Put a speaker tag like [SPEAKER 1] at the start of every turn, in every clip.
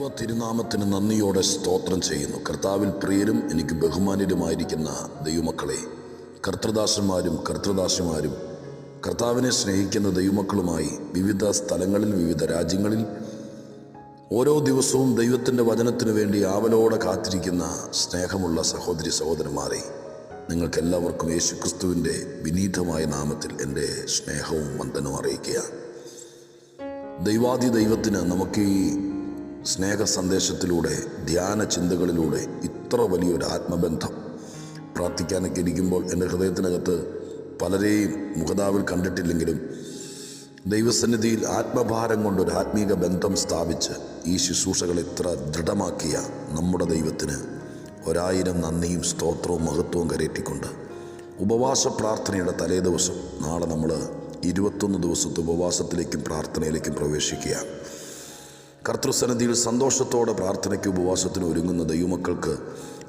[SPEAKER 1] ദൈവ തിരുനാമത്തിന് നന്ദിയോടെ സ്തോത്രം ചെയ്യുന്നു. കർത്താവിൽ പ്രിയരും എനിക്ക് ബഹുമാനിതമായിരിക്കുന്ന ദൈവമക്കളെ കർത്തൃദാസന്മാരും കർത്തൃദാസിമാരും കർത്താവിനെ സ്നേഹിക്കുന്ന ദൈവമക്കളുമായി വിവിധ സ്ഥലങ്ങളിൽ വിവിധ രാജ്യങ്ങളിൽ ഓരോ ദിവസവും ദൈവത്തിന്റെ വചനത്തിനു വേണ്ടി ആവലോടെ കാത്തിരിക്കുന്ന സ്നേഹമുള്ള സഹോദരി സഹോദരന്മാരെ നിങ്ങൾക്കെല്ലാവർക്കും യേശുക്രിസ്തുവിന്റെ വിനീതമായ നാമത്തിൽ എന്റെ സ്നേഹവും വന്ദനവും അറിയിക്കുക ദൈവാദി ദൈവത്തിന് നമുക്ക് ഈ സ്നേഹ സന്ദേശത്തിലൂടെ ധ്യാന ചിന്തകളിലൂടെ ഇത്ര വലിയൊരു ആത്മബന്ധം പ്രാർത്ഥിക്കാനൊക്കെ ഇരിക്കുമ്പോൾ എന്റെ ഹൃദയത്തിനകത്ത് പലരെയും മുഖതാവിൽ കണ്ടിട്ടില്ലെങ്കിലും ദൈവസന്നിധിയിൽ ആത്മഭാരം കൊണ്ടൊരു ആത്മീക ബന്ധം സ്ഥാപിച്ച് ഈ ശുശ്രൂഷകൾ ഇത്ര ദൃഢമാക്കിയ നമ്മുടെ ദൈവത്തിന് ഒരായിരം നന്ദിയും സ്തോത്രവും മഹത്വവും കരയറ്റിക്കൊണ്ട് ഉപവാസ പ്രാർത്ഥനയുടെ തലേ ദിവസം നാളെ നമ്മൾ ഇരുപത്തൊന്ന് ദിവസത്തെ ഉപവാസത്തിലേക്കും പ്രാർത്ഥനയിലേക്കും പ്രവേശിക്കുകയാണ്. കർത്തൃസന്നിധിയിൽ സന്തോഷത്തോടെ പ്രാർത്ഥനയ്ക്ക് ഉപവാസത്തിന് ഒരുങ്ങുന്ന ദൈവമക്കൾക്ക്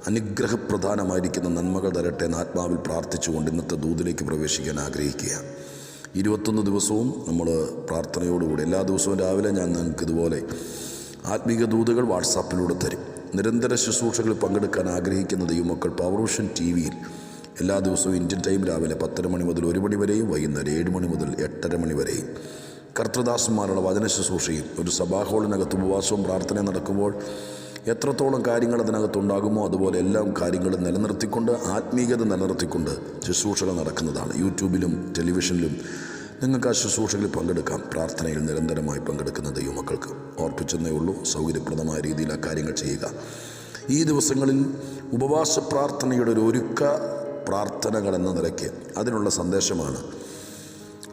[SPEAKER 1] അനുഗ്രഹപ്രധാനമായിരിക്കുന്ന നന്മകൾ തരട്ടെ എന്ന് ആത്മാവിൽ പ്രാർത്ഥിച്ചുകൊണ്ട് ഇന്നത്തെ ദൂതിലേക്ക് പ്രവേശിക്കാൻ ആഗ്രഹിക്കുക. ഇരുപത്തൊന്ന് ദിവസവും നമ്മൾ പ്രാർത്ഥനയോടുകൂടി എല്ലാ ദിവസവും രാവിലെ ഞാൻ നിങ്ങൾക്ക് ഇതുപോലെ ആത്മീക ദൂതുകൾ വാട്സാപ്പിലൂടെ തരും. നിരന്തര ശുശ്രൂഷകളിൽ പങ്കെടുക്കാൻ ആഗ്രഹിക്കുന്ന ദൈവമക്കൾ പവർവിഷൻ ടി വിയിൽ എല്ലാ ദിവസവും ഇന്ത്യൻ ടൈം രാവിലെ പത്തര മണി മുതൽ ഒരു മണി വരെയും വൈകുന്നേരം ഏഴ് മണി മുതൽ എട്ടര മണി വരെയും കർത്തൃദാസന്മാരുടെ വചന ശുശ്രൂഷയും ഒരു സഭാഹോളിനകത്ത് ഉപവാസവും പ്രാർത്ഥനയും നടക്കുമ്പോൾ എത്രത്തോളം കാര്യങ്ങൾ അതിനകത്തുണ്ടാകുമോ അതുപോലെ എല്ലാം കാര്യങ്ങളും നിലനിർത്തിക്കൊണ്ട് ആത്മീയത നിലനിർത്തിക്കൊണ്ട് ശുശ്രൂഷകൾ നടക്കുന്നതാണ്. യൂട്യൂബിലും ടെലിവിഷനിലും നിങ്ങൾക്ക് ആ ശുശ്രൂഷകളിൽ പങ്കെടുക്കാം. പ്രാർത്ഥനയിൽ നിരന്തരമായി പങ്കെടുക്കുന്ന ദൈവമക്കൾക്ക് ഓർപ്പിച്ചെന്നേ ഉള്ളൂ. സൗകര്യപ്രദമായ രീതിയിൽ ആ കാര്യങ്ങൾ ചെയ്യുക. ഈ ദിവസങ്ങളിൽ ഉപവാസ പ്രാർത്ഥനയുടെ ഒരു ഒരുക്ക പ്രാർത്ഥനകൾ എന്ന നിലയ്ക്ക് അതിനുള്ള സന്ദേശമാണ്.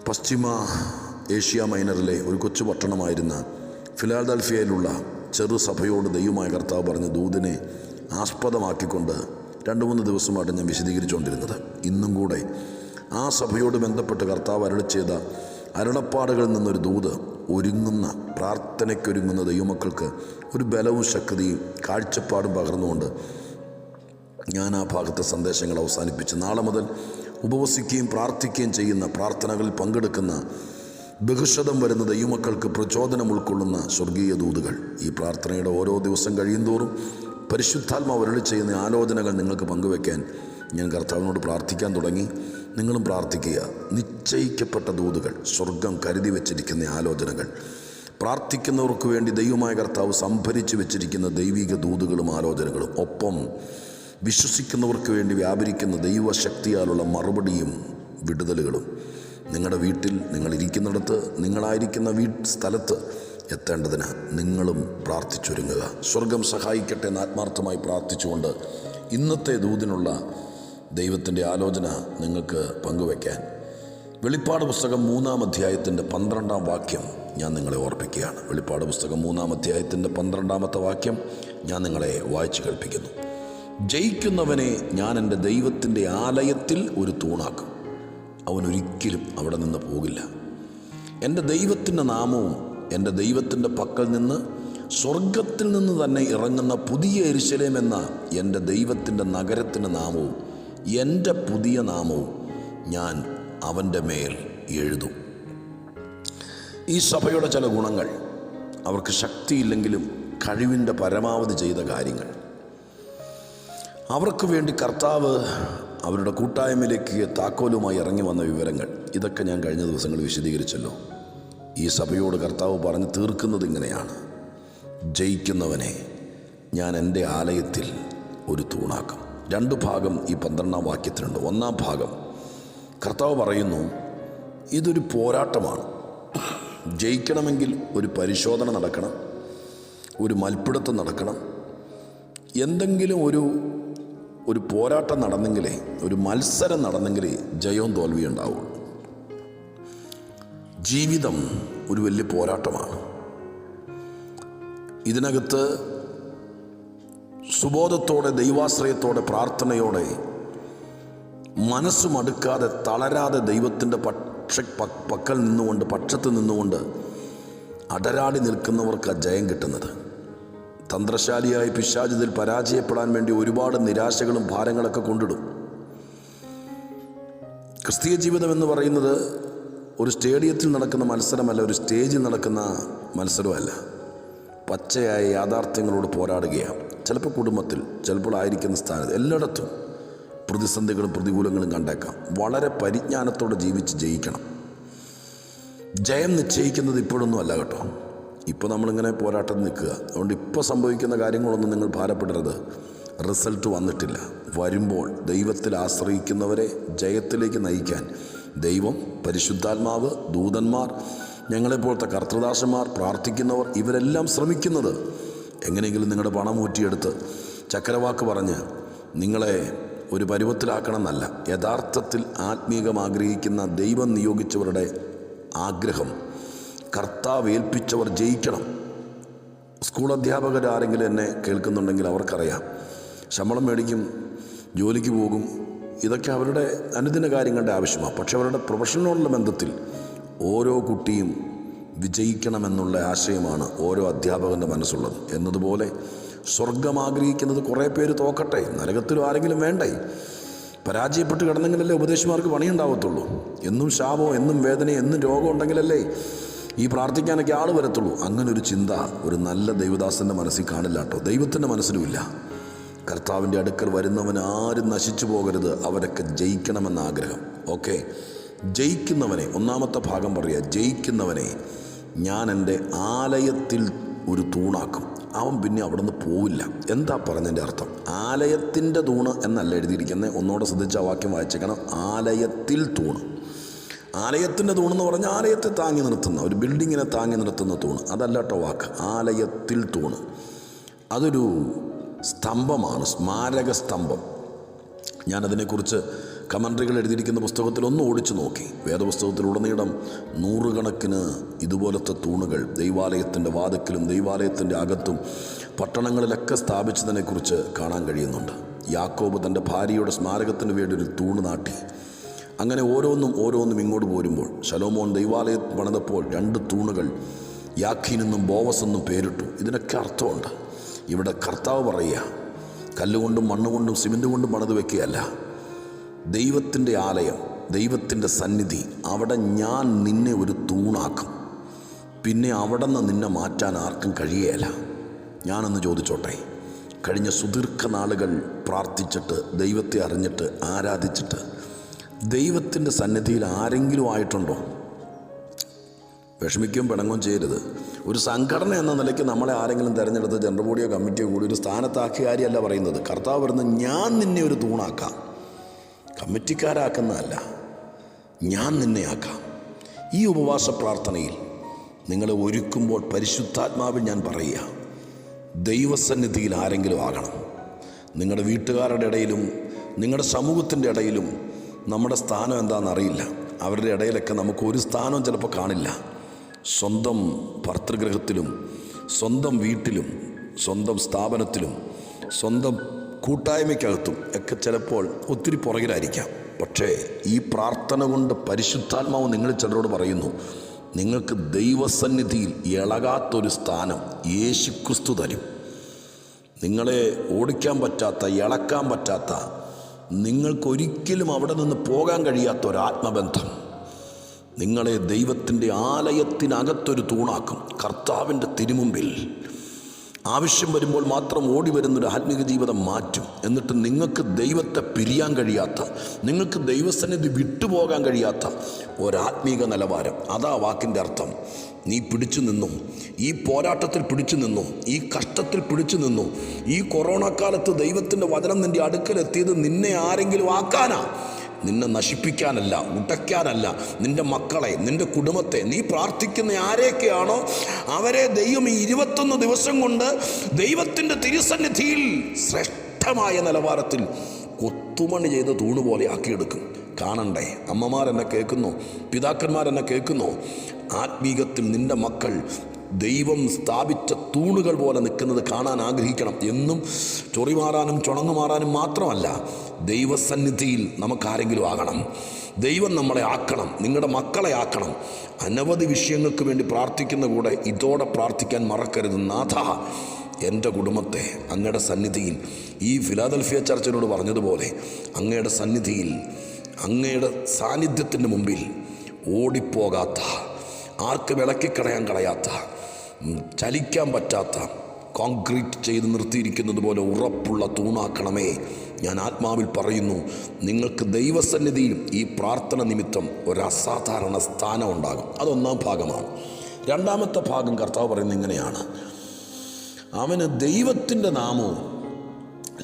[SPEAKER 1] പശ്ചിമ ഏഷ്യ മൈനറിലെ ഒരു കൊച്ചു പട്ടണമായിരുന്ന ഫിലാഡൽഫിയയിലുള്ള ചെറു സഭയോട് ദൈവമായ കർത്താവ് പറഞ്ഞ ദൂതിനെ ആസ്പദമാക്കിക്കൊണ്ട് രണ്ട് മൂന്ന് ദിവസമായിട്ട് ഞാൻ വിശദീകരിച്ചുകൊണ്ടിരുന്നത്. ഇന്നും കൂടെ ആ സഭയോട് ബന്ധപ്പെട്ട് കർത്താവ് അരളി ചെയ്ത അരുളപ്പാടുകളിൽ നിന്നൊരു ദൂത് ഒരുങ്ങുന്ന പ്രാർത്ഥനയ്ക്കൊരുങ്ങുന്ന ദൈവമക്കൾക്ക് ഒരു ബലവും ശക്തിയും കാഴ്ചപ്പാടും പകർന്നുകൊണ്ട് ഞാൻ ആ ഭാഗത്തെ സന്ദേശങ്ങൾ അവസാനിപ്പിച്ച്. നാളെ മുതൽ ഉപവസിക്കുകയും പ്രാർത്ഥിക്കുകയും ചെയ്യുന്ന പ്രാർത്ഥനകളിൽ പങ്കെടുക്കുന്ന ബഹുശതം വരുന്ന ദൈവമക്കൾക്ക് പ്രചോദനം ഉൾക്കൊള്ളുന്ന സ്വർഗീയ ദൂതുകൾ. ഈ പ്രാർത്ഥനയുടെ ഓരോ ദിവസം കഴിയുന്തോറും പരിശുദ്ധാത്മാവ് വരളി ചെയ്യുന്ന ആലോചനകൾ നിങ്ങൾക്ക് പങ്കുവെക്കാൻ ഞാൻ കർത്താവിനോട് പ്രാർത്ഥിക്കാൻ തുടങ്ങി. നിങ്ങളും പ്രാർത്ഥിക്കുക. നിശ്ചയിക്കപ്പെട്ട ദൂതുകൾ സ്വർഗം കരുതി വച്ചിരിക്കുന്ന ആലോചനകൾ. പ്രാർത്ഥിക്കുന്നവർക്ക് വേണ്ടി ദൈവമായ കർത്താവ് സംഭരിച്ചു വെച്ചിരിക്കുന്ന ദൈവിക ദൂതുകളും ആലോചനകളും. ഒപ്പം വിശ്വസിക്കുന്നവർക്ക് വേണ്ടി വ്യാപരിക്കുന്ന ദൈവശക്തിയാലുള്ള മറുപടിയും വിടുതലുകളും. നിങ്ങളുടെ വീട്ടിൽ നിങ്ങളിരിക്കുന്നിടത്ത് നിങ്ങളായിരിക്കുന്ന വീ സ്ഥലത്ത് എത്തേണ്ടതിന് നിങ്ങളും പ്രാർത്ഥിച്ചൊരുങ്ങുക. സ്വർഗം സഹായിക്കട്ടെ എന്ന് ആത്മാർത്ഥമായി പ്രാർത്ഥിച്ചുകൊണ്ട് ഇന്നത്തെ ദൂതിനുള്ള ദൈവത്തിന്റെ ആലോചന നിങ്ങൾക്ക് പങ്കുവയ്ക്കാൻ. വെളിപ്പാട് പുസ്തകം മൂന്നാം അധ്യായത്തിന്റെ പന്ത്രണ്ടാം വാക്യം ഞാൻ നിങ്ങളെ ഓർപ്പിക്കുകയാണ്. വെളിപ്പാട് പുസ്തകം മൂന്നാം അധ്യായത്തിന്റെ പന്ത്രണ്ടാമത്തെ വാക്യം ഞാൻ നിങ്ങളെ വായിച്ചു കേൾപ്പിക്കുന്നു. ജയിക്കുന്നവനെ ഞാൻ എന്റെ ദൈവത്തിന്റെ ആലയത്തിൽ ഒരു തൂണാക്കും. അവൻ ഒരിക്കലും അവിടെ നിന്ന് പോകില്ല. എന്റെ ദൈവത്തിന്റെ നാമവും എന്റെ ദൈവത്തിന്റെ പക്കൽ നിന്ന് സ്വർഗത്തിൽ നിന്ന് തന്നെ ഇറങ്ങുന്ന പുതിയ എരിശലേം എന്ന എന്റെ ദൈവത്തിന്റെ നഗരത്തിന്റെ നാമവും എന്റെ പുതിയ നാമവും ഞാൻ അവന്റെ മേൽ എഴുതും. ഈ സഭയുടെ ചില ഗുണങ്ങൾ അവർക്ക് ശക്തിയില്ലെങ്കിലും കഴിവിന്റെ പരമാവധി ചെയ്ത കാര്യങ്ങൾ. അവർക്ക് വേണ്ടി കർത്താവ് അവരുടെ കൂട്ടായ്മയിലേക്ക് താക്കോലുമായി ഇറങ്ങി വന്ന വിവരങ്ങൾ. ഇതൊക്കെ ഞാൻ കഴിഞ്ഞ ദിവസങ്ങൾ വിശദീകരിച്ചല്ലോ. ഈ സഭയോട് കർത്താവ് പറഞ്ഞു തീർക്കുന്നത് ഇങ്ങനെയാണ്. ജയിക്കുന്നവനെ ഞാൻ എന്റെ ആലയത്തിൽ ഒരു തൂണാക്കും. രണ്ട് ഭാഗം ഈ പന്ത്രണ്ടാം വാക്യത്തിലുണ്ട്. ഒന്നാം ഭാഗം കർത്താവ് പറയുന്നു ഇതൊരു പോരാട്ടമാണ്. ജയിക്കണമെങ്കിൽ ഒരു പരിശോധന നടക്കണം. ഒരു മൽപ്പിടുത്തം നടക്കണം. എന്തെങ്കിലും ഒരു ഒരു പോരാട്ടം നടന്നെങ്കിലേ ഒരു മത്സരം നടന്നെങ്കിലേ ജയവും തോൽവിയും ഉണ്ടാവുള്ളൂ ജീവിതം ഒരു വലിയ പോരാട്ടമാണ്. ഇതിനകത്ത് സുബോധത്തോടെ ദൈവാശ്രയത്തോടെ പ്രാർത്ഥനയോടെ മനസ്സ് മടുക്കാതെ തളരാതെ ദൈവത്തിന്റെ പക്ഷ പക്കൽ നിന്നുകൊണ്ട് പക്ഷത്ത് നിന്നുകൊണ്ട് അടരാടി നിൽക്കുന്നവർക്ക് ജയം കിട്ടുന്നത്. തന്ത്രശാലിയായ പിശാചിതിൽ പരാജയപ്പെടാൻ വേണ്ടി ഒരുപാട് നിരാശകളും ഭാരങ്ങളൊക്കെ കൊണ്ടിടും. ക്രിസ്തീയ ജീവിതം എന്ന് പറയുന്നത് ഒരു സ്റ്റേഡിയത്തിൽ നടക്കുന്ന മത്സരമല്ല ഒരു സ്റ്റേജിൽ നടക്കുന്ന മത്സരമല്ല. പച്ചയായ യാഥാർത്ഥ്യങ്ങളോട് പോരാടുകയാണ്. ചിലപ്പോൾ കുടുംബത്തിൽ ചിലപ്പോൾ ആയിരിക്കുന്ന സ്ഥാനത്ത് എല്ലായിടത്തും പ്രതിസന്ധികളും പ്രതികൂലങ്ങളും കണ്ടേക്കാം. വളരെ പരിജ്ഞാനത്തോടെ ജീവിച്ച് ജയിക്കണം. ജയം നിശ്ചയിക്കുന്നത് ഇപ്പോഴൊന്നും അല്ല കേട്ടോ. ഇപ്പോൾ നമ്മളിങ്ങനെ പോരാട്ടം നിൽക്കുക. അതുകൊണ്ട് ഇപ്പോൾ സംഭവിക്കുന്ന കാര്യങ്ങളൊന്നും നിങ്ങൾ ഭാരപ്പെടരുത്. റിസൾട്ട് വന്നിട്ടില്ല. വരുമ്പോൾ ദൈവത്തിൽ ആശ്രയിക്കുന്നവരെ ജയത്തിലേക്ക് നയിക്കാൻ ദൈവം പരിശുദ്ധാത്മാവ് ദൂതന്മാർ ഞങ്ങളെപ്പോലത്തെ കർത്തൃദാസന്മാർ പ്രാർത്ഥിക്കുന്നവർ ഇവരെല്ലാം ശ്രമിക്കുന്നത്. എങ്ങനെയെങ്കിലും നിങ്ങളുടെ പണം ഊറ്റിയെടുത്ത് ചക്രവാക്ക് പറഞ്ഞ് നിങ്ങളെ ഒരു പരുവത്തിലാക്കണമെന്നല്ല. യഥാർത്ഥത്തിൽ ആത്മീകം ആഗ്രഹിക്കുന്ന ദൈവം നിയോഗിച്ചവരുടെ ആഗ്രഹം. കർത്താവ് ഏൽപ്പിച്ചവർ ജയിക്കണം. സ്കൂൾ അധ്യാപകർ ആരെങ്കിലും എന്നെ കേൾക്കുന്നുണ്ടെങ്കിൽ അവർക്കറിയാം. ശമ്പളം മേടിക്കും ജോലിക്ക് പോകും. ഇതൊക്കെ അവരുടെ അനുദിന കാര്യങ്ങളുടെ ആവശ്യമാണ്. പക്ഷെ അവരുടെ പ്രൊഫഷനോടുള്ള ബന്ധത്തിൽ ഓരോ കുട്ടിയും വിജയിക്കണമെന്നുള്ള ആശയമാണ് ഓരോ അധ്യാപകന്റെ മനസ്സുള്ളത്. എന്നതുപോലെ സ്വർഗം ആഗ്രഹിക്കുന്നത് കുറേ പേര് തോക്കട്ടെ. നരകത്തിലും ആരെങ്കിലും വേണ്ടേ? പരാജയപ്പെട്ട് കിടന്നെങ്കിലല്ലേ ഉപദേശിമാർക്ക് പണിയുണ്ടാവത്തുള്ളൂ. എന്നും ശാപോ എന്നും വേദന എന്നും രോഗം ഉണ്ടെങ്കിലല്ലേ ഈ പ്രാർത്ഥിക്കാനൊക്കെ ആൾ വരത്തുള്ളൂ. അങ്ങനെ ഒരു ചിന്ത ഒരു നല്ല ദൈവദാസന്റെ മനസ്സിൽ കാണില്ല കേട്ടോ. ദൈവത്തിന്റെ മനസ്സിലുമില്ല. കർത്താവിന്റെ അടുക്കൽ വരുന്നവൻ ആരും നശിച്ചു പോകരുത്. അവരൊക്കെ ജയിക്കണമെന്ന ആഗ്രഹം. ഓക്കെ? ജയിക്കുന്നവനെ ഒന്നാമത്തെ ഭാഗം പറയുക ജയിക്കുന്നവനെ ഞാൻ എന്റെ ആലയത്തിൽ ഒരു തൂണാക്കും. അവൻ പിന്നെ അവിടെ നിന്ന് പോവില്ല. എന്താ പറഞ്ഞതിന്റെ അർത്ഥം? ആലയത്തിന്റെ തൂണ് എന്നല്ല എഴുതിയിരിക്കുന്നത്. ഒന്നുകൂടെ ശ്രദ്ധിച്ച വാക്യം വായിച്ചേക്കണം. ആലയത്തിൽ തൂണ്. ആലയത്തിന്റെ തൂണെന്ന് പറഞ്ഞാൽ ആലയത്തെ താങ്ങി നിർത്തുന്ന ഒരു ബിൽഡിങ്ങിനെ താങ്ങി നിർത്തുന്ന തൂണ്. അതല്ലട്ടോ വാക്ക്. ആലയത്തിൽ തൂണ്. അതൊരു സ്തംഭമാണ് സ്മാരക സ്തംഭം. ഞാനതിനെക്കുറിച്ച് കമൻട്രികൾ എഴുതിയിരിക്കുന്ന പുസ്തകത്തിൽ ഒന്ന് ഓടിച്ചു നോക്കി. വേദപുസ്തകത്തിലുടനീളം നൂറുകണക്കിന് ഇതുപോലത്തെ തൂണുകൾ ദൈവാലയത്തിന്റെ വാതിക്കലും ദൈവാലയത്തിന്റെ അകത്തും പട്ടണങ്ങളിലൊക്കെ സ്ഥാപിച്ചതിനെക്കുറിച്ച് കാണാൻ കഴിയുന്നുണ്ട്. യാക്കോബ് തന്റെ ഭാര്യയുടെ സ്മാരകത്തിന് വേണ്ടി ഒരു തൂണ് നാട്ടി. അങ്ങനെ ഓരോന്നും ഓരോന്നും ഇങ്ങോട്ട് പോരുമ്പോൾ ശലോമോൻ ദൈവാലയം പണിതപ്പോൾ രണ്ട് തൂണുകൾ യാഖീനെന്നും ബോവസെന്നും പേരിട്ടു. ഇതിനൊക്കെ അർത്ഥമുണ്ട്. ഇവിടെ കർത്താവ് പറയുക കല്ലുകൊണ്ടും മണ്ണുകൊണ്ടും സിമെന്റ് കൊണ്ടും പണിത് വെക്കുകയല്ല. ദൈവത്തിന്റെ ആലയം ദൈവത്തിന്റെ സന്നിധി അവിടെ ഞാൻ നിന്നെ ഒരു തൂണാക്കും. പിന്നെ അവിടെ നിന്ന് നിന്നെ മാറ്റാൻ ആർക്കും കഴിയുകയില്ല. ഞാനൊന്ന് ചോദിച്ചോട്ടെ കഴിഞ്ഞ സുദീർഘ നാളുകൾ പ്രാർത്ഥിച്ചിട്ട് ദൈവത്തെ അറിഞ്ഞിട്ട് ആരാധിച്ചിട്ട് ദൈവത്തിന്റെ സന്നിധിയിൽ ആരെങ്കിലും ആയിട്ടുണ്ടോ? വിഷമിക്കുകയും പിണങ്ങും ചെയ്യരുത്. ഒരു സംഘടന എന്ന നിലയ്ക്ക് നമ്മളെ ആരെങ്കിലും തിരഞ്ഞെടുത്ത് ജനറൽ ബോഡിയോ കമ്മിറ്റിയോ കൂടി ഒരു സ്ഥാനത്താക്കിയാരിയല്ല പറയുന്നത്. കർത്താവ് പറയുന്നത് ഞാൻ നിന്നെ ഒരു തൂണാക്കാം. കമ്മിറ്റിക്കാരാക്കുന്നതല്ല. ഞാൻ നിന്നെ ആക്കാം. ഈ ഉപവാസ പ്രാർത്ഥനയിൽ നിങ്ങളെ ഒരുക്കുമ്പോൾ പരിശുദ്ധാത്മാവിൽ ഞാൻ പറയുക ദൈവസന്നിധിയിൽ ആരെങ്കിലും ആകണം. നിങ്ങളുടെ വീട്ടുകാരുടെ ഇടയിലും നിങ്ങളുടെ സമൂഹത്തിന്റെ ഇടയിലും നമ്മുടെ സ്ഥാനം എന്താണെന്ന് അറിയില്ല. അവരുടെ ഇടയിലൊക്കെ നമുക്ക് ഒരു സ്ഥാനവും ചിലപ്പോൾ കാണില്ല. സ്വന്തം ഭർത്തൃഗ്രഹത്തിലും സ്വന്തം വീട്ടിലും സ്വന്തം സ്ഥാപനത്തിലും സ്വന്തം കൂട്ടായ്മയ്ക്കകത്തും ഒക്കെ ചിലപ്പോൾ ഒത്തിരി പുറകിലായിരിക്കാം. പക്ഷേ ഈ പ്രാർത്ഥന കൊണ്ട് പരിശുദ്ധാത്മാവ് നിങ്ങൾ ചിലരോട് പറയുന്നു നിങ്ങൾക്ക് ദൈവസന്നിധിയിൽ ഇളകാത്തൊരു സ്ഥാനം യേശുക്രിസ്തു തരും. നിങ്ങളെ ഓടിക്കാൻ പറ്റാത്ത ഇളക്കാൻ പറ്റാത്ത നിങ്ങൾക്കൊരിക്കലും അവിടെ നിന്ന് പോകാൻ കഴിയാത്ത ഒരു ആത്മബന്ധം നിങ്ങളെ ദൈവത്തിന്റെ ആലയത്തിനകത്തൊരു തൂണാക്കും കർത്താവിന്റെ തിരുമുമ്പിൽ. ആവശ്യം വരുമ്പോൾ മാത്രം ഓടി വരുന്നൊരു ആത്മീക ജീവിതം മാറ്റും. എന്നിട്ട് നിങ്ങൾക്ക് ദൈവത്തെ പിരിയാൻ കഴിയാത്ത നിങ്ങൾക്ക് ദൈവസന്നിധി വിട്ടുപോകാൻ കഴിയാത്ത ഒരാത്മീക നിലവാരം. അതാ വാക്കിന്റെ അർത്ഥം. നീ പിടിച്ചു നിന്നു. ഈ പോരാട്ടത്തിൽ പിടിച്ചു നിന്നു. ഈ കഷ്ടത്തിൽ പിടിച്ചു നിന്നു. ഈ കൊറോണ കാലത്ത് ദൈവത്തിന്റെ വചനം നിന്റെ അടുക്കലെത്തിയത് നിന്നെ ആരെങ്കിലും ആക്കാനാ? നിന്നെ നശിപ്പിക്കാനല്ല ഉടയ്ക്കാനല്ല. നിന്റെ മക്കളെ നിന്റെ കുടുംബത്തെ നീ പ്രാർത്ഥിക്കുന്ന ആരെയൊക്കെയാണോ അവരെ ദൈവം ഈ ഇരുപത്തൊന്ന് ദിവസം കൊണ്ട് ദൈവത്തിന്റെ തിരുസന്നിധിയിൽ ശ്രേഷ്ഠമായ നിലവാരത്തിൽ കൊത്തുമണി ചെയ്ത് തൂണ് പോലെ ആക്കിയെടുക്കും. കാണണ്ടേ? അമ്മമാരെന്നെ കേൾക്കുന്നു? പിതാക്കന്മാരെന്നെ കേൾക്കുന്നു? ആത്മീകത്തിൽ നിന്റെ മക്കൾ ദൈവം സ്ഥാപിച്ച തൂണുകൾ പോലെ നിൽക്കുന്നത് കാണാൻ ആഗ്രഹിക്കണം. എന്നും ചൊറി മാറാനും ചുണങ്ങു മാറാനും മാത്രമല്ല ദൈവസന്നിധിയിൽ നമുക്കാരെങ്കിലും ആകണം. ദൈവം നമ്മളെ ആക്കണം നിങ്ങളുടെ മക്കളെ ആക്കണം. അനവധി വിഷയങ്ങൾക്ക് വേണ്ടി പ്രാർത്ഥിക്കുന്ന കൂടെ ഇതോടെ പ്രാർത്ഥിക്കാൻ മറക്കരുത്. നാഥ എന്റെ കുടുംബത്തെ അങ്ങയുടെ സന്നിധിയിൽ ഈ ഫിലാദൽഫിയ ചർച്ചിനോട് പറഞ്ഞതുപോലെ അങ്ങയുടെ സന്നിധിയിൽ അങ്ങയുടെ സാന്നിധ്യത്തിന്റെ മുമ്പിൽ ഓടിപ്പോകാത്ത ആർക്ക് വിളക്കിക്കളയാൻ കളയാത്ത ഉം, ചലിക്കാൻ പറ്റാത്ത കോൺക്രീറ്റ് ചെയ്ത് നിർത്തിയിരിക്കുന്നത് പോലെ ഉറപ്പുള്ള തൂണാക്കണമേ. ഞാൻ ആത്മാവിൽ പറയുന്നു നിങ്ങൾക്ക് ദൈവസന്നിധിയിൽ ഈ പ്രാർത്ഥന നിമിത്തം ഒരു അസാധാരണ സ്ഥാനം ഉണ്ടാകും. അതൊന്നാം ഭാഗമാണ്. രണ്ടാമത്തെ ഭാഗം കർത്താവ് പറയുന്നത് ഇങ്ങനെയാണ്. അവന് ദൈവത്തിന്റെ നാമവും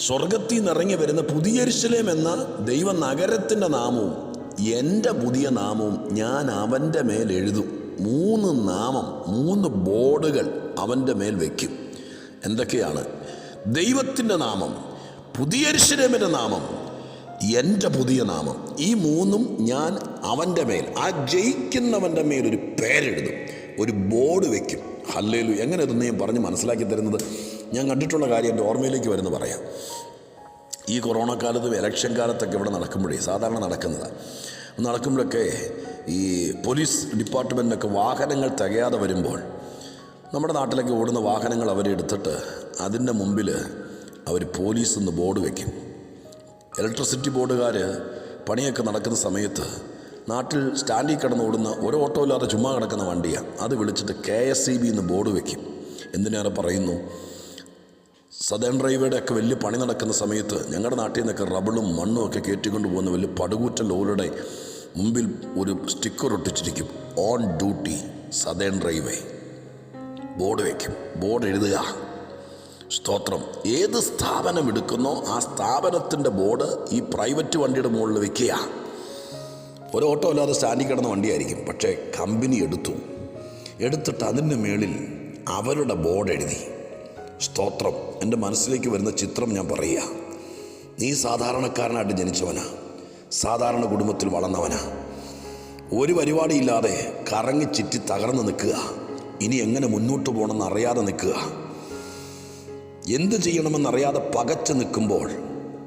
[SPEAKER 1] സ്വർഗത്തിൽ നിന്ന് വരുന്ന പുതിയരിശലേം എന്ന ദൈവ നഗരത്തിന്റെ നാമവും എന്റെ പുതിയ നാമവും ഞാൻ അവന്റെ മേലെഴുതും മൂന്ന് നാമം മൂന്ന് ബോർഡുകൾ അവന്റെ മേൽ വയ്ക്കും. എന്തൊക്കെയാണ്? ദൈവത്തിന്റെ നാമം പുതിയ ഋഷിരമിന്റെ നാമം എന്റെ പുതിയ നാമം. ഈ മൂന്നും ഞാൻ അവന്റെ മേൽ ആ ജയിക്കുന്നവന്റെ മേൽ ഒരു പേരെഴുതും ഒരു ബോർഡ് വയ്ക്കും. ഹല്ലേലു എങ്ങനെ ഇതൊന്നും പറഞ്ഞ് മനസ്സിലാക്കി തരുന്നത്? ഞാൻ കണ്ടിട്ടുള്ള കാര്യം എന്റെ ഓർമ്മയിലേക്ക് വരുന്നു പറയാം. ഈ കൊറോണ കാലത്തും ഇലക്ഷൻ കാലത്തൊക്കെ ഇവിടെ നടക്കുമ്പോഴേ സാധാരണ നടക്കുന്നതാണ് നടക്കുമ്പോഴൊക്കെ ഈ പോലീസ് ഡിപ്പാർട്ട്മെന്റിനൊക്കെ വാഹനങ്ങൾ തികയാതെ വരുമ്പോൾ നമ്മുടെ നാട്ടിലേക്ക് ഓടുന്ന വാഹനങ്ങൾ അവരെടുത്തിട്ട് അതിന്റെ മുമ്പിൽ അവർ പോലീസ് എന്ന് ബോർഡ് വയ്ക്കും ഇലക്ട്രിസിറ്റി ബോർഡുകാർ പണിയൊക്കെ നടക്കുന്ന സമയത്ത് നാട്ടിൽ സ്റ്റാൻഡിൽ കിടന്ന് ഓടുന്ന ഒരു ഓട്ടോ ഇല്ലാതെ ചുമ്മാ കിടക്കുന്ന വണ്ടിയാണ് അത് വിളിച്ചിട്ട് കെ എസ് ഇ ബി എന്ന് ബോർഡ് വയ്ക്കും എന്തിനേറെ പറയുന്നു? സദേൺ റെയിൽവേയുടെ ഒക്കെ വലിയ പണി നടക്കുന്ന സമയത്ത് ഞങ്ങളുടെ നാട്ടിൽ നിന്നൊക്കെ റബിളും മണ്ണും ഒക്കെ കയറ്റിക്കൊണ്ട് പോകുന്ന വലിയ പടുകൂറ്റ ലോറിയുടെ മുമ്പിൽ ഒരു sticker ഒട്ടിച്ചിരിക്കും. On duty Southern Railway. Board വയ്ക്കും ബോർഡ് എഴുതുക. സ്തോത്രം. ഏത് സ്ഥാപനം എടുക്കുന്നോ ആ സ്ഥാപനത്തിന്റെ ബോർഡ് ഈ പ്രൈവറ്റ് വണ്ടിയുടെ മുകളിൽ വെക്കുക. ഒരു ഓട്ടോ ഇല്ലാതെ സ്റ്റാൻഡിൽ കിടന്ന വണ്ടിയായിരിക്കും. പക്ഷേ കമ്പനി എടുത്തു. എടുത്തിട്ട് അതിന്റെ മേളിൽ അവരുടെ ബോർഡ് എഴുതി. സ്തോത്രം. എന്റെ മനസ്സിലേക്ക് വരുന്ന ചിത്രം ഞാൻ പറയുക. നീ സാധാരണക്കാരനായിട്ട് ജനിച്ചവനാ. സാധാരണ കുടുംബത്തിൽ വളർന്നവനാ. ഒരു പരിപാടിയില്ലാതെ കറങ്ങി ചുറ്റി തകർന്ന് നിൽക്കുക. ഇനി എങ്ങനെ മുന്നോട്ട് പോകണമെന്ന് അറിയാതെ നിൽക്കുക. എന്ത് ചെയ്യണമെന്നറിയാതെ പകച്ചു നിൽക്കുമ്പോൾ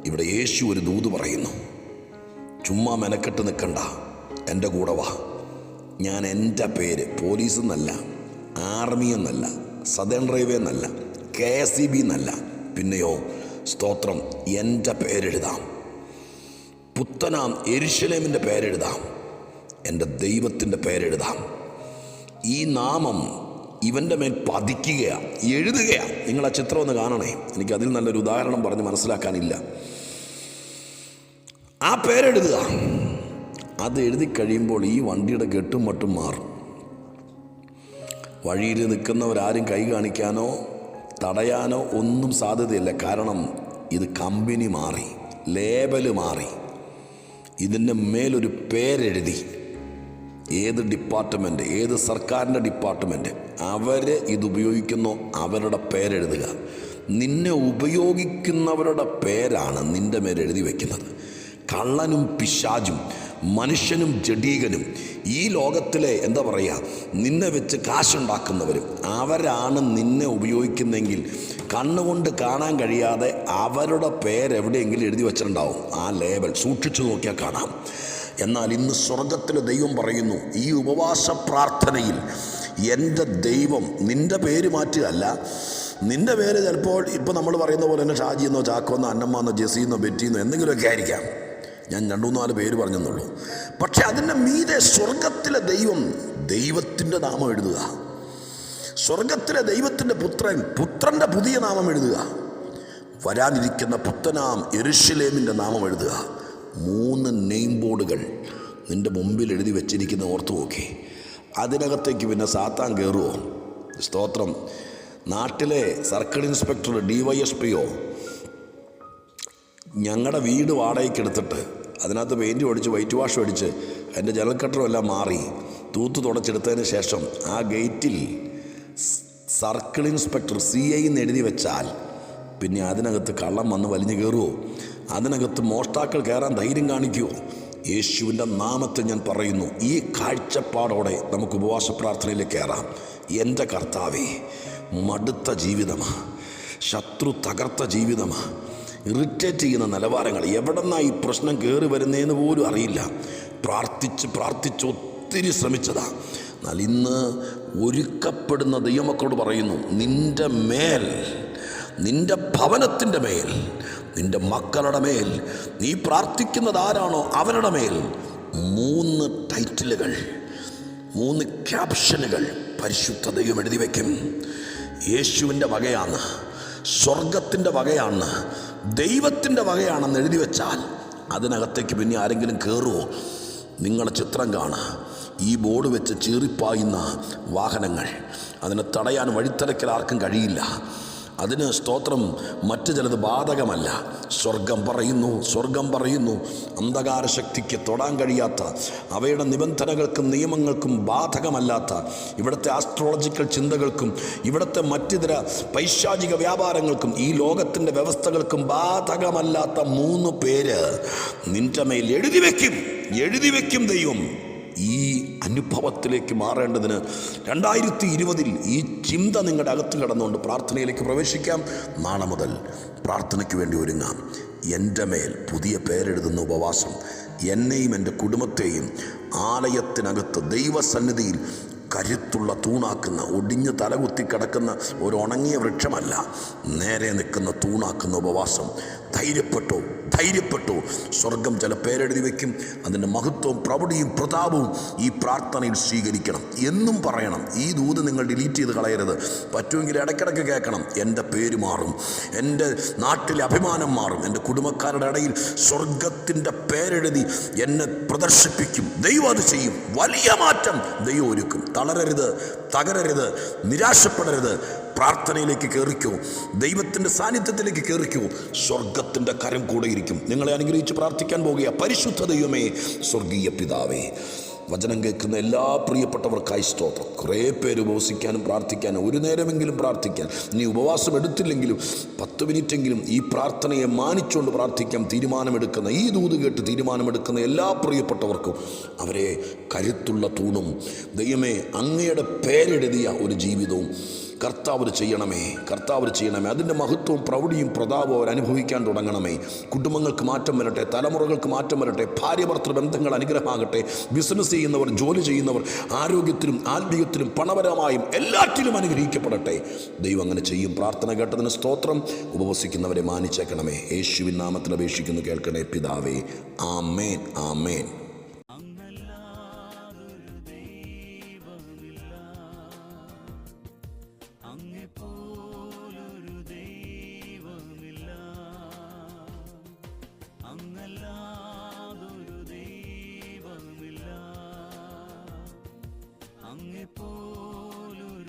[SPEAKER 1] ഇവിടെ യേശു ഒരു ദൂത് പറയുന്നു. ചുമ്മാ മെനക്കെട്ട് നിൽക്കണ്ട. എന്റെ കൂടെ വാ. ഞാൻ എന്റെ പേര് പോലീസ് എന്നല്ല ആർമി എന്നല്ല സദേൺ റെയിൽവേ എന്നല്ല കെ എസ് ഇ ബി എന്നല്ല. പിന്നെയോ സ്തോത്രം എന്റെ പേരെഴുതാം. പുത്തനാം എരിശലേമിന്റെ പേരെഴുതാം. എന്റെ ദൈവത്തിന്റെ പേരെഴുതാം. ഈ നാമം ഇവന്റെ മേൽ പതിക്കുകയാണ് എഴുതുകയാണ് നിങ്ങൾ ആ ചിത്രം ഒന്ന് കാണണേ. എനിക്ക് അതിൽ നല്ലൊരു ഉദാഹരണം പറഞ്ഞ് മനസ്സിലാക്കാനില്ല. ആ പേരെഴുതുക. അത് എഴുതി കഴിയുമ്പോൾ ഈ വണ്ടിയുടെ കെട്ടും മട്ടും മാറും. വഴിയിൽ നിൽക്കുന്നവരാരും കൈ കാണിക്കാനോ തടയാനോ ഒന്നും സാധ്യതയില്ല. കാരണം ഇത് കമ്പനി മാറി ലേബൽ മാറി. ഇതിന്റെ മേലൊരു പേരെഴുതി. ഏത് ഡിപ്പാർട്ട്മെന്റ് ഏത് സർക്കാരിന്റെ ഡിപ്പാർട്ട്മെന്റ് അവർ ഇത് ഉപയോഗിക്കുന്നോ അവരുടെ പേരെഴുതുക. നിന്നെ ഉപയോഗിക്കുന്നവരുടെ പേരാണ് നിന്റെ മേലെഴുതി വയ്ക്കുന്നത് കള്ളനും പിശാചും മനുഷ്യനും ജഡീകനും ഈ ലോകത്തിലെ എന്താ പറയുക നിന്നെ വെച്ച് കാശുണ്ടാക്കുന്നവരും അവരാണ് നിന്നെ ഉപയോഗിക്കുന്നതെങ്കിൽ കണ്ണുകൊണ്ട് കാണാൻ കഴിയാതെ അവരുടെ പേരെവിടെയെങ്കിലും എഴുതി വെച്ചിട്ടുണ്ടാവും. ആ ലേബൽ സൂക്ഷിച്ചു നോക്കിയാൽ കാണാം. എന്നാൽ ഇന്ന് സ്വർഗത്തിലെ ദൈവം പറയുന്നു ഈ ഉപവാസ പ്രാർത്ഥനയിൽ എന്റെ ദൈവം നിന്റെ പേര് മാറ്റുകയല്ല. നിന്റെ പേര് ചിലപ്പോൾ ഇപ്പോൾ നമ്മൾ പറയുന്ന പോലെ തന്നെ ഷാജിയെന്നോ ചാക്കോന്നോ അന്നമ്മാന്നോ ജെസിന്നോ ബെറ്റിന്നോ എന്തെങ്കിലുമൊക്കെ ആയിരിക്കാം. ഞാൻ രണ്ടു നാല് പേര് പറഞ്ഞെന്നുള്ളൂ. പക്ഷെ അതിന്റെ മീതെ സ്വർഗത്തിലെ ദൈവം ദൈവത്തിന്റെ നാമം എഴുതുക. സ്വർഗത്തിലെ ദൈവത്തിന്റെ പുത്രൻ പുത്രന്റെ പുതിയ നാമം എഴുതുക. വരാനിരിക്കുന്ന പുത്തനാം എരുഷലേമിന്റെ നാമം എഴുതുക. മൂന്ന് നെയിം ബോർഡുകൾ നിന്റെ മുമ്പിൽ എഴുതി വെച്ചിരിക്കുന്ന ഓർത്ത് നോക്കി. അതിനകത്തേക്ക് പിന്നെ സാത്താൻ കയറുമോ സ്തോത്രം. നാട്ടിലെ circle inspector D Y S പിയോ ഞങ്ങളുടെ വീട് വാടകയ്ക്ക് എടുത്തിട്ട് അതിനകത്ത് പെയിന്റ് അടിച്ച് വൈറ്റ് വാഷ് അടിച്ച് അതിന്റെ ജനൽക്കട്ടറും എല്ലാം മാറി തൂത്ത് തുടച്ചെടുത്തതിന് ശേഷം ആ ഗേറ്റിൽ സർക്കിൾ ഇൻസ്പെക്ടർ സി ഐ എന്ന് എഴുതി വെച്ചാൽ പിന്നെ അതിനകത്ത് കള്ളം വന്ന് വലിഞ്ഞു കയറുമോ അതിനകത്ത് മോഷ്ടാക്കൾ കയറാൻ ധൈര്യം കാണിക്കുമോ യേശുവിന്റെ നാമത്തെ ഞാൻ പറയുന്നു ഈ കാഴ്ചപ്പാടോടെ നമുക്ക് ഉപവാസ പ്രാർത്ഥനയിൽ കയറാം എന്റെ കർത്താവേ മടുത്ത ജീവിതമാണ് ശത്രു തകർത്ത ജീവിതമാണ് ഇറിറ്റേറ്റ് ചെയ്യുന്ന നിലവാരങ്ങൾ. എവിടെ ഈ പ്രശ്നം കയറി വരുന്നതെന്ന് പോലും അറിയില്ല. പ്രാർത്ഥിച്ച് പ്രാർത്ഥിച്ച് ഒത്തിരി ശ്രമിച്ചതാ. എന്നാൽ ഇന്ന് ഒരുക്കപ്പെടുന്ന ദൈവമക്കളോട് പറയുന്നു നിന്റെ മേൽ നിന്റെ ഭവനത്തിന്റെ മേൽ നിന്റെ മക്കളുടെ മേൽ നീ പ്രാർത്ഥിക്കുന്നത് ആരാണോ അവരുടെ മേൽ മൂന്ന് ടൈറ്റിലുകൾ മൂന്ന് ക്യാപ്ഷനുകൾ പരിശുദ്ധ ദൈവം എഴുതി വയ്ക്കും. യേശുവിന്റെ വകയാണ് സ്വർഗത്തിന്റെ വകയാണ് ദൈവത്തിന്റെ വകയാണെന്ന് എഴുതി വെച്ചാൽ അതിനകത്തേക്ക് പിന്നെ ആരെങ്കിലും കയറുമോ നിങ്ങളുടെ ചിത്രം കാണുക ഈ ബോർഡ് വെച്ച് ചീറിപ്പായുന്ന വാഹനങ്ങൾ. അതിനെ തടയാൻ വഴിത്തിരക്കൽ ആർക്കും കഴിയില്ല. അതിന് സ്തോത്രം മറ്റു ചിലത് ബാധകമല്ല. സ്വർഗം പറയുന്നു സ്വർഗം പറയുന്നു. അന്ധകാര ശക്തിക്ക് തൊടാൻ കഴിയാത്ത അവയുടെ നിബന്ധനകൾക്കും നിയമങ്ങൾക്കും ബാധകമല്ലാത്ത ഇവിടുത്തെ ആസ്ട്രോളജിക്കൽ ചിന്തകൾക്കും ഇവിടുത്തെ മറ്റിതര പൈശാചിക വ്യാപാരങ്ങൾക്കും ഈ ലോകത്തിന്റെ വ്യവസ്ഥകൾക്കും ബാധകമല്ലാത്ത മൂന്ന് പേര് നിന്റെ മേൽ എഴുതി വയ്ക്കും എഴുതി വയ്ക്കും ദൈവം. ഈ അനുഭവത്തിലേക്ക് മാറേണ്ടതിന് രണ്ടായിരത്തി ഇരുപതിൽ ഈ ചിന്ത നിങ്ങളുടെ അകത്ത് കിടന്നുകൊണ്ട് പ്രാർത്ഥനയിലേക്ക് പ്രവേശിക്കാം. നാളെ മുതൽ പ്രാർത്ഥനയ്ക്ക് വേണ്ടി ഒരുങ്ങാം. എന്റെ മേൽ പുതിയ പേരെഴുതുന്ന ഉപവാസം എന്നെയും എന്റെ കുടുംബത്തെയും ആലയത്തിനകത്ത് ദൈവസന്നിധിയിൽ കരുത്തുള്ള തൂണാക്കുന്ന ഒടിഞ്ഞ് തലകുത്തി കിടക്കുന്ന ഒരു ഉണങ്ങിയ വൃക്ഷമല്ല നേരെ നിൽക്കുന്ന തൂണാക്കുന്ന ഉപവാസം. ധൈര്യപ്പെട്ടു ധൈര്യപ്പെട്ടു. സ്വർഗം ചില പേരെഴുതി വയ്ക്കും. അതിന്റെ മഹത്വവും പ്രൗഢിയും പ്രതാപവും ഈ പ്രാർത്ഥനയിൽ സ്വീകരിക്കണം. എന്നും പറയണം. ഈ ദൂത് നിങ്ങൾ ഡിലീറ്റ് ചെയ്ത് കളയരുത്. പറ്റുമെങ്കിൽ ഇടയ്ക്കിടയ്ക്ക് കേൾക്കണം. എന്റെ പേര് മാറും. എന്റെ നാട്ടിലെ അഭിമാനം മാറും. എന്റെ കുടുംബക്കാരുടെ ഇടയിൽ സ്വർഗത്തിന്റെ പേരെഴുതി എന്നെ പ്രദർശിപ്പിക്കും. ദൈവം അത് ചെയ്യും. വലിയ മാറ്റം ദൈവം ഒരുക്കും. തളരരുത് തകരരുത് നിരാശപ്പെടരുത്. പ്രാർത്ഥനയിലേക്ക് കയറിക്കോ? ദൈവത്തിന്റെ സാന്നിധ്യത്തിലേക്ക് കയറിക്കോ? സ്വർഗത്തിന്റെ കരം കൂടെ ഇരിക്കും. നിങ്ങളെ അനുഗ്രഹിച്ച് പ്രാർത്ഥിക്കാൻ പോകുക. പരിശുദ്ധ ദൈവമേ സ്വർഗീയ പിതാവേ വചനം കേൾക്കുന്ന എല്ലാ പ്രിയപ്പെട്ടവർക്കായി സ്തോത്രം. കുറേ പേര് ഉപവസിക്കാനും പ്രാർത്ഥിക്കാനും ഒരു നേരമെങ്കിലും പ്രാർത്ഥിക്കാൻ. നീ ഉപവാസം എടുത്തില്ലെങ്കിലും പത്ത് മിനിറ്റെങ്കിലും ഈ പ്രാർത്ഥനയെ മാനിച്ചുകൊണ്ട് പ്രാർത്ഥിക്കാൻ തീരുമാനമെടുക്കുന്ന ഈ ദൂത് കേട്ട് തീരുമാനമെടുക്കുന്ന എല്ലാ പ്രിയപ്പെട്ടവർക്കും അവരെ കരുത്തുള്ള തൂണും. ദൈവമേ അങ്ങയുടെ പേരെഴുതിയ ഒരു ജീവിതവും കർത്താവ് ചെയ്യണമേ കർത്താവ് ചെയ്യണമേ. അതിന്റെ മഹത്വവും പ്രൗഢിയും പ്രതാപവും അവർ അനുഭവിക്കാൻ തുടങ്ങണമേ. കുടുംബങ്ങൾക്ക് മാറ്റം വരട്ടെ തലമുറകൾക്ക് മാറ്റം വരട്ടെ ഭാര്യഭർത്തൃ ബന്ധങ്ങൾ അനുഗ്രഹമാകട്ടെ ബിസിനസ് ചെയ്യുന്നവർ ജോലി ചെയ്യുന്നവർ ആരോഗ്യത്തിലും ആത്മീയത്തിലും പണപരമായും എല്ലാറ്റിലും അനുഗ്രഹിക്കപ്പെടട്ടെ. ദൈവം അങ്ങനെ ചെയ്യും. പ്രാർത്ഥന കേട്ടതിന് സ്തോത്രം. ഉപവസിക്കുന്നവരെ മാനിച്ചേക്കണമേ. യേശുവിൻ നാമത്തിൽ അപേക്ഷിക്കുന്നു കേൾക്കണേ പിതാവേ. ആമേൻ ആമേൻ.